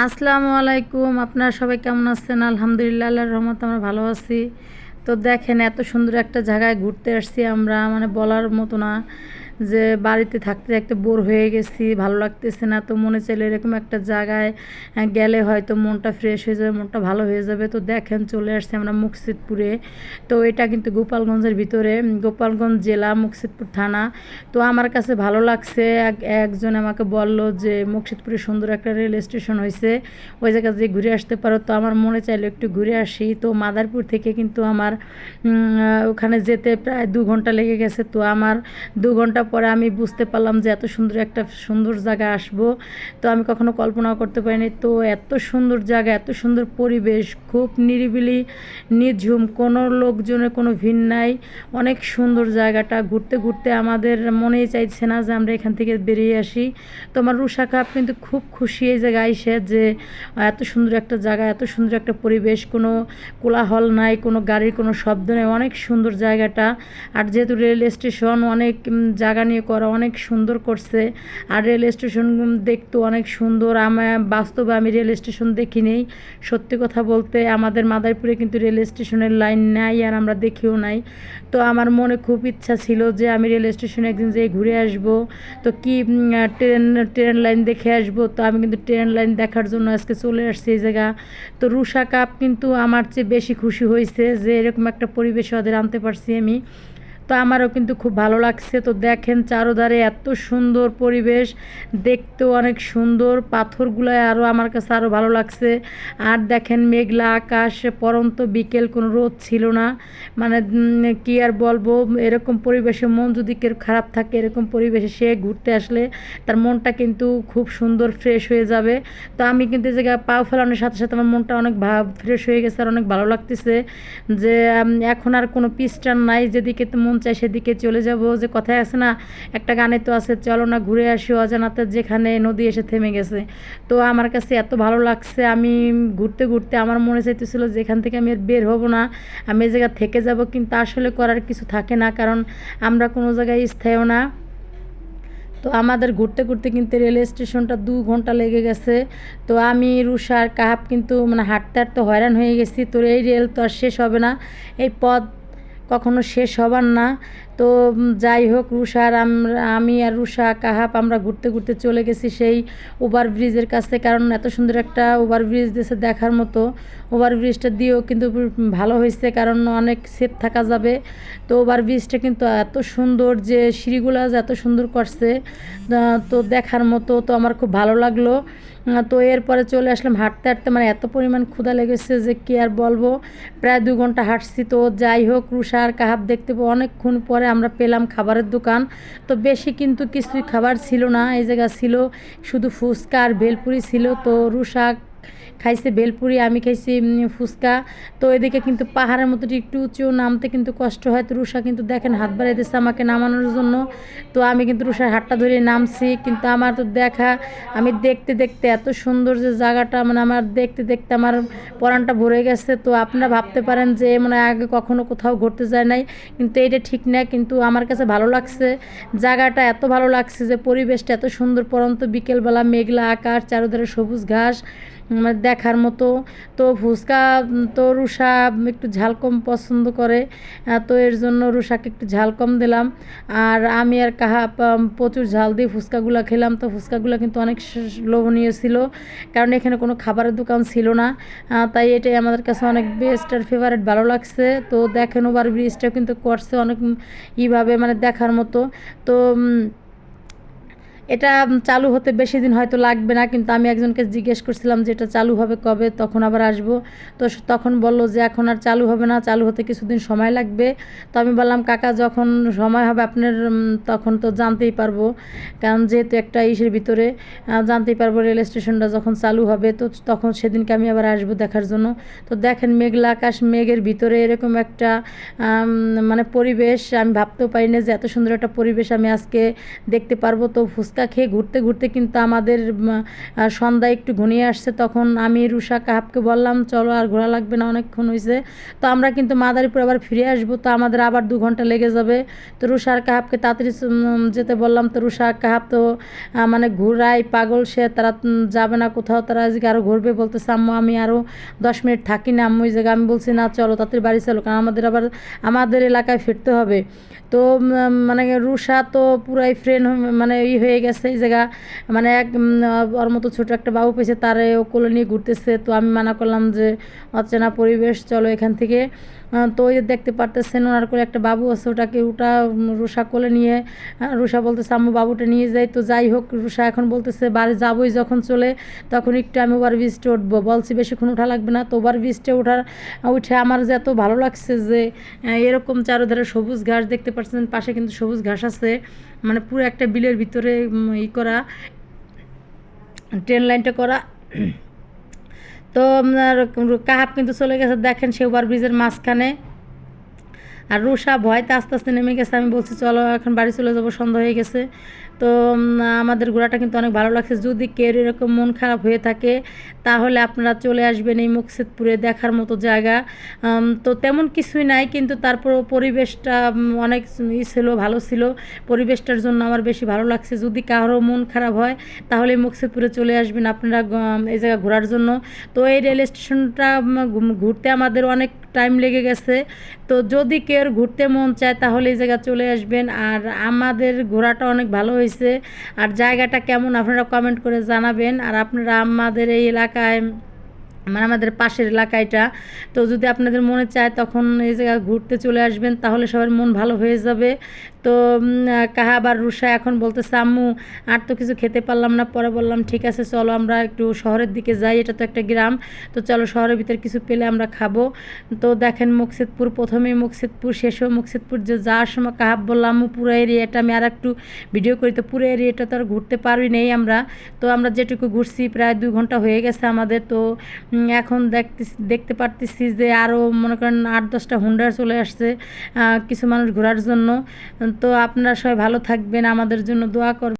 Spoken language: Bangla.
আসসালামু আলাইকুম, আপনারা সবাই কেমন আছেন? আলহামদুলিল্লাহ, আল্লাহর রহমত আমরা ভালো আছি। তো দেখেন, এত সুন্দর একটা জায়গায় ঘুরতে আসছি আমরা মানে বলার মতো না। যে বাড়িতে থাকতে থাকতে বোর হয়ে গেছি, ভালো লাগতেছে না, তো মনে চাইলে এরকম একটা জায়গায় গেলে হয়তো মনটা ফ্রেশ হয়ে যাবে, মনটা ভালো হয়ে যাবে। তো দেখেন চলে আসছি আমরা মুকসিদপুরে। তো এটা কিন্তু গোপালগঞ্জের ভিতরে গোপালগঞ্জ জেলা, মুকসিদপুর থানা। তো আমার কাছে ভালো লাগছে, এক- একজন আমাকে বলল যে মুকসিদপুরে সুন্দর একটা রেল স্টেশন হয়েছে ওই জায়গা যে ঘুরে আসতে পারো। তো আমার মনে চাইলো একটু ঘুরে আসি। তো মাদারপুর থেকে কিন্তু আমার ওখানে যেতে প্রায় দু ঘণ্টা লেগে গেছে। তো আমার দু ঘণ্টা পরে আমি বুঝতে পারলাম যে এত সুন্দর একটা সুন্দর জায়গা আসব। তো আমি কখনো কল্পনাও করতে পারিনি। তো এত সুন্দর জায়গা, এত সুন্দর পরিবেশ, খুব নিরিবিলি, নিঝুম, কোনো লোকজনের কোনো ভিন নাই। অনেক সুন্দর জায়গাটা। ঘুরতে ঘুরতে আমাদের মনেই চাইছে না যে আমরা এখান থেকে বেরিয়ে আসি। তো আমার রুষা কাপ কিন্তু খুব খুশি এই জায়গায় এসে যে, এত সুন্দর একটা জায়গা, এত সুন্দর একটা পরিবেশ, কোনো কোলাহল নাই, কোনো গাড়ির কোনো শব্দ নেই, অনেক সুন্দর জায়গাটা। আর যেহেতু রেল স্টেশন অনেক জায়গা নিয়ে করা অনেক সুন্দর করছে। আর রেল স্টেশন দেখতে অনেক সুন্দর। আমার বাস্তবে আমি রেল স্টেশন দেখিনি। সত্যি কথা বলতে আমাদের মাদারীপুরে কিন্তু রেল স্টেশনের লাইন নাই আর আমরা দেখিও নাই। তো আমার মনে খুব ইচ্ছা ছিল যে আমি রেল স্টেশনে একদিন যেয়ে ঘুরে আসব। তো কি ট্রেন ট্রেন লাইন দেখে আসব? তো আমি কিন্তু ট্রেন লাইন দেখার জন্য আজকে চলে আসছি এই জায়গা। তো রুষা কাপ কিন্তু আমার চেয়ে বেশি খুশি হয়েছে যে এরকম একটা পরিবেশে ওদের আনতে পারছি আমি। তো আমারও কিন্তু খুব ভালো লাগছে। তো দেখেন চারোধারে এত সুন্দর পরিবেশ, দেখতেও অনেক সুন্দর। পাথরগুলোয় আরও আমার কাছে আরও ভালো লাগছে। আর দেখেন মেঘলা আকাশ, পরন্ত বিকেল, কোনো রোদ ছিল না। মানে কি আর বলব, এরকম পরিবেশে মন যদি কেউ খারাপ থাকে, এরকম পরিবেশে সে ঘুরতে আসলে তার মনটা কিন্তু খুব সুন্দর ফ্রেশ হয়ে যাবে। তো আমি কিন্তু এই জায়গায় পাও ফেলানোর সাথে সাথে আমার মনটা অনেক ভাব ফ্রেশ হয়ে গেছে আর অনেক ভালো লাগতেছে যে এখন আর কোনো পিস্টার নাই। যেদিকে তো মন চায় সেদিকে চলে যাব। যে কথায় আছে না, একটা গানে তো আছে, চলো না ঘুরে আসি অজানাতে যেখানে নদী এসে থেমে গেছে। তো আমার কাছে এত ভালো লাগছে, আমি ঘুরতে ঘুরতে আমার মনে চাইতেছিল যে এখান থেকে আমি আর বের হব না, আমি এই জায়গা থেকে যাব, কিন্তু আসলে করার কিছু থাকে না, কারণ আমরা কোনো জায়গায় স্থায়ী না। তো আমাদের ঘুরতে ঘুরতে কিন্তু রেল স্টেশনটা দু ঘণ্টা লেগে গেছে। তো আমি রুষার কাহাব কিন্তু মানে হাঁটতে হাঁটতে হয়রান হয়ে গেছি। তো এই রেল তো আর শেষ হবে না। এই পথ কখনো শেষ হবার না। তো যাই হোক রুষার আমরা, আমি আর রুষা কাহাব, আমরা ঘুরতে ঘুরতে চলে গেছি সেই ওভার ব্রিজের কাছে কারণ এত সুন্দর একটা ওভার ব্রিজ দিয়েছে দেখার মতো। ওভার ব্রিজটা দিয়েও কিন্তু ভালো হয়েছে, কারণ অনেক সেফ থাকা যাবে। তো ওভার ব্রিজটা কিন্তু এত সুন্দর যে, সিঁড়িগুলো এত সুন্দর করছে তো দেখার মতো তো আমার খুব ভালো লাগল। তো এরপরে চলে আসলাম হাঁটতে হাঁটতে। মানে এত পরিমাণ ক্ষুধা লেগেছে যে কি আর বলব? প্রায় দু ঘণ্টা হাঁটছি। তো যাই হোক রুষা আর কাহাব দেখতে অনেকক্ষণ পরে আমরা পেলাম খাবারের দোকান। তো বেশি কিন্তু কিছুই খাবার ছিল না, এই জায়গা ছিল শুধু ফুচকা আর ভেলপুরি ছিল। তো রুষা খাইছে বেলপুরি, আমি খাইছি ফুচকা। তো এদিকে কিন্তু পাহাড়ের মতো একটু উঁচু নামতে কিন্তু কষ্ট হয়। তো রুষা কিন্তু দেখেন হাত বাড়িয়ে দিচ্ছে আমাকে নামানোর জন্য। তো আমি কিন্তু রুষার হাতটা ধরে নামছি। কিন্তু আমার তো দেখা, আমি দেখতে দেখতে এত সুন্দর যে জায়গাটা মানে আমার দেখতে দেখতে আমার পরানটা ভরে গেছে। তো আপনারা ভাবতে পারেন যে মানে আগে কখনো কোথাও ঘুরতে যায় নাই। কিন্তু এটা ঠিক না, কিন্তু আমার কাছে ভালো লাগছে। জায়গাটা এত ভালো লাগছে যে পরিবেশটা এত সুন্দর, পরন্ত বিকেলবেলা মেঘলা আকাশ, চারোধারে সবুজ ঘাস। মানে দেখার মতো। তো ফুচকা তো রুষা একটু ঝাল কম পছন্দ করে তো এর জন্য রুষাকে একটু ঝাল কম দিলাম। আর আমি আর কাহা প্রচুর ঝাল দিয়ে ফুচকাগুলো খেলাম। তো ফুচকাগুলো কিন্তু অনেক লোভনীয় ছিল, কারণ এখানে কোনো খাবারের দোকান ছিল না। তাই এটাই আমাদের কাছে অনেক বেস্ট আর ফেভারিট ভালো লাগছে। তো দেখেন ওভার ব্রিজটাও কিন্তু করছে অনেক ইভাবে মানে দেখার মতো। তো এটা চালু হতে বেশি দিন হয়তো লাগবে না, কিন্তু আমি একজনকে জিজ্ঞেস করছিলাম যে এটা চালু হবে কবে, তখন আবার আসব। তো তখন বলল যে এখন আর চালু হবে না, চালু হতে কিছুদিন সময় লাগবে। তো আমি বললাম, কাকা, যখন সময় হবে আপনার তখন তো জানতেই পারব। কারণ যেহেতু একটা ইসের ভিতরে জানতেই পারব রেল স্টেশনটা যখন চালু হবে, তো তখন সেদিনকে আমি আবার আসব দেখার জন্য। তো দেখেন, মেঘলা আকাশ, মেঘের ভিতরে এরকম একটা মানে পরিবেশ, আমি ভাবতেও পারি না যে এত সুন্দর একটা পরিবেশ আমি আজকে দেখতে পারব। তো ফুচকা খেয়ে ঘুরতে ঘুরতে কিন্তু আমাদের উম, আহ, সন্ধ্যা একটু ঘনিয়ে আসছে তখন আমি রুষা কাহাবকে বললাম চলো আর ঘোরা লাগবে না অনেকক্ষণ হয়েছে তো আমরা কিন্তু মাদারীপুর আবার ফিরে আসব তো আমাদের আবার দু ঘণ্টা লেগে যাবে। তো রুষার কাহাবকে তাড়াতাড়ি যেতে বললাম তো রুষা কাহাব তো মানে ঘুরাই পাগল সে তারা যাবে না কোথাও তারা আজকে আরও ঘুরবে বলতেছে আম্মু আমি আরও দশ মিনিট থাকি না আম্মু ওই জায়গায়। আমি বলছি না চলো তাড়াতাড়ি বাড়ি চলো। কারণ আমাদের আবার আমাদের এলাকায় ফিরতে হবে। তো মানে রুষা তো পুরাই ফ্রেন্ড মানে ই হয়ে গেছে, এই জায়গা মানে এক ওর মতো ছোটো একটা বাবু পেয়েছে তারে ও কোলে নিয়ে ঘুরতেছে। তো আমি মানা করলাম যে, অচেনা পরিবেশ, চলো এখান থেকে। তো ওই দেখতে পারতেছেন ওনার কোলে একটা বাবু আছে, ওটাকে ওটা রুষা কোলে নিয়ে রুষা বলতেছে, আম্মু, বাবুটা নিয়ে যাই। তো যাই হোক, রুষা এখন বলতেছে, বাড়ি যাবোই যখন চলে, তখন একটু আমি ওভার ব্রিজটে উঠবো। বলছি, বেশিক্ষণ ওঠা লাগবে না। তো ওভার ব্রিজটে ওঠার উঠে আমার যে এত ভালো লাগছে যে এরকম চারোধারে সবুজ ঘাস দেখতে পাচ্ছেন, পাশে কিন্তু সবুজ ঘাস আছে মানে পুরো একটা বিলের ভিতরে ই করা ট্রেন লাইনটা করা তো আপনার কাহাব কিন্তু চলে গেছে দেখেন সে ওভার ব্রিজের মাঝখানে। আর রুষা ভয়তে আস্তে আস্তে নেমে গেছে। আমি বলছি, চলো, এখন বাড়ি চলে যাব। সন্ধ্যা হয়ে গেছে। তো আমাদের ঘোরাটা কিন্তু অনেক ভালো লাগছে। যদি কেউ এরকম মন খারাপ হয়ে থাকে, তাহলে আপনারা চলে আসবেন এই মুকসিদপুরে দেখার মতো জায়গা। তো তেমন কিছুই নাই, কিন্তু তারপর পরিবেশটা অনেক ই ছিল, ভালো ছিল। পরিবেশটার জন্য আমার বেশি ভালো লাগছে। যদি কারও মন খারাপ হয়, তাহলে মুকসিদপুরে চলে আসবেন আপনারা এই জায়গা ঘোরার জন্য। তো এই রেল স্টেশনটা ঘুরতে আমাদের অনেক টাইম লেগে গেছে। তো যদি কেউ ঘুরতে মন চায়, তাহলে এই জায়গা চলে আসবেন। আর আমাদের ঘোরাটা অনেক ভালো হয়েছে। আর জায়গাটা কেমন আপনারা কমেন্ট করে জানাবেন। আর আপনারা আমাদের এই এলাকায় মানে আমাদের পাশের এলাকায়টা, তো যদি আপনাদের মনে চায় তখন এই জায়গা ঘুরতে চলে আসবেন, তাহলে সবার মন ভালো হয়ে যাবে। তো কাহাব আর রুষা এখন বলতেছে, আম্মু, আর তো কিছু খেতে পারলাম না। পরে বললাম, ঠিক আছে, চলো আমরা একটু শহরের দিকে যাই, এটা তো একটা গ্রাম। তো চলো শহরের ভিতরে কিছু পেলে আমরা খাব। তো দেখেন মুকসিদপুর প্রথমে মুকসিদপুর, শেষেও মুকসিদপুর যে যাওয়ার সময় কাহাব বললাম আম্মু, পুরো এরিয়াটা আমি আর একটু ভিডিও করি। তো পুরো এরিয়াটা তো আর ঘুরতে পারি নেই আমরা। তো আমরা যেটুকু ঘুরছি, প্রায় দুই ঘণ্টা হয়ে গেছে আমাদের। তো এখন দেখতে দেখতে পারতেছি যে আরও মনে করেন আট দশটা হুন্ডার চলে আসছে কিছু মানুষ ঘোরার জন্য। তো আপনারা সবাই ভালো থাকবেন আমাদের জন্য দোয়া করবেন।